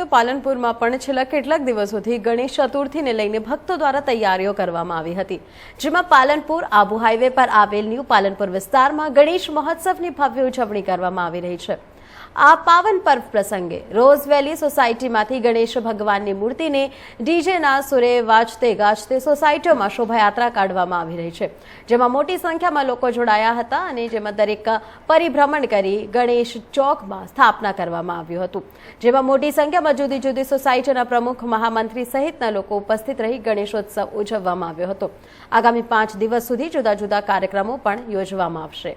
તો પાલનપુરમાં પણ છેલ્લા કેટલાક દિવસોથી ગણેશ ચતુર્થીને લઈને ભક્તો દ્વારા તૈયારીઓ કરવામાં આવી હતી. જેમાં પાલનપુર, આબુ હાઈવે પર આવેલ ન્યૂ પાલનપુર વિસ્તારમાં ગણેશ મહોત્સવની ભવ્ય ઉજવણી કરવામાં આવી રહી છે. આ પાવન પર્વ પ્રસંગે રોઝ વેલી સોસાયટીમાંથી ગણેશ ભગવાનની મૂર્તિને ડીજેના સુરે વાજતે ગાજતે સોસાયટીઓમાં શોભાયાત્રા કાઢવામાં આવી રહી છે. જેમાં મોટી સંખ્યામાં લોકો જોડાયા હતા અને જેમાં દરેક પરિભ્રમણ કરી ગણેશ ચોકમાં સ્થાપના કરવામાં આવ્યું હતું. જેમાં મોટી સંખ્યામાં જુદી જુદી સોસાયટીના પ્રમુખ મહામંત્રી સહિતના લોકો ઉપસ્થિત રહી ગણેશોત્સવ ઉજવવામાં આવ્યો હતો. આગામી પાંચ દિવસ સુધી જુદા જુદા કાર્યક્રમો પણ યોજવામાં આવશે.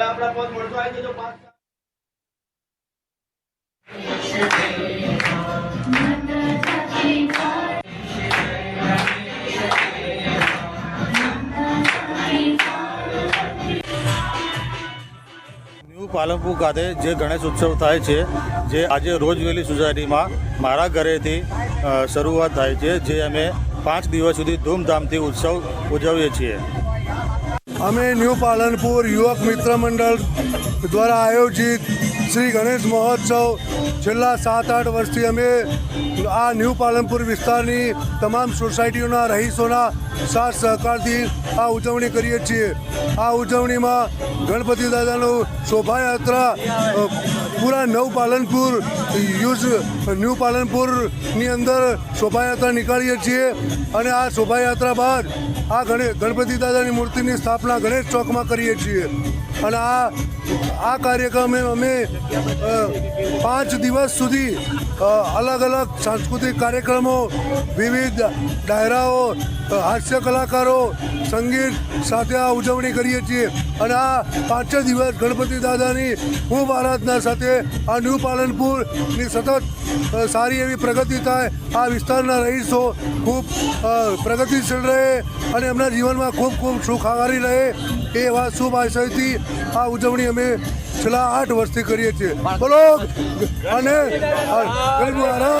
આપણા પાલનપુર ખાતે જે ગણેશ ઉત્સવ થાય છે, જે આજે રોજવેલી સોસાયટીમાં મારા ઘરેથી શરૂઆત થાય છે, જે અમે પાંચ દિવસ સુધી ધૂમધામથી ઉત્સવ ઉજવીએ છીએ. અમે ન્યૂ પાલનપુર યુવક મિત્ર મંડળ દ્વારા આયોજિત શ્રી ગણેશ મહોત્સવ છેલ્લા સાત આઠ વર્ષથી અમે આ ન્યૂ પાલનપુર વિસ્તારની તમામ સોસાયટીઓના રહીશોના સાથ સહકારથી આ ઉજવણી કરીએ છીએ. આ ઉજવણીમાં ગણપતિ દાદાનું શોભાયાત્રા અ, પૂરા નવ પાલનપુર યુઝ ન્યૂ પાલનપુરની અંદર શોભાયાત્રા નીકાળીએ છીએ અને આ શોભાયાત્રા બાદ આ ગણે ગણપતિ દાદાની મૂર્તિની સ્થાપના ગણેશ ચોકમાં કરીએ છીએ. અને આ આ કાર્યક્રમે અમે પાંચ દિવસ સુધી અલગ અલગ સાંસ્કૃતિક કાર્યક્રમો વિવિધ ડાયરાઓ હાસ્ય કલાકારો સંગીત સાથે આ ઉજવણી કરીએ છીએ. અને આ પાંચ છ દિવસ ગણપતિ દાદાની ખૂબ આરાધના સાથે આ ન્યૂ પાલનપુરની સતત સારી એવી પ્રગતિ થાય, આ વિસ્તારના રહીશો ખૂબ પ્રગતિશીલ રહે અને એમના જીવનમાં ખૂબ ખૂબ સુખ આવારી રહે એ એવા શુભ આશયથી આ ઉજવણી અમે છેલ્લા આઠ વર્ષથી કરીએ છીએ. બોલો, અને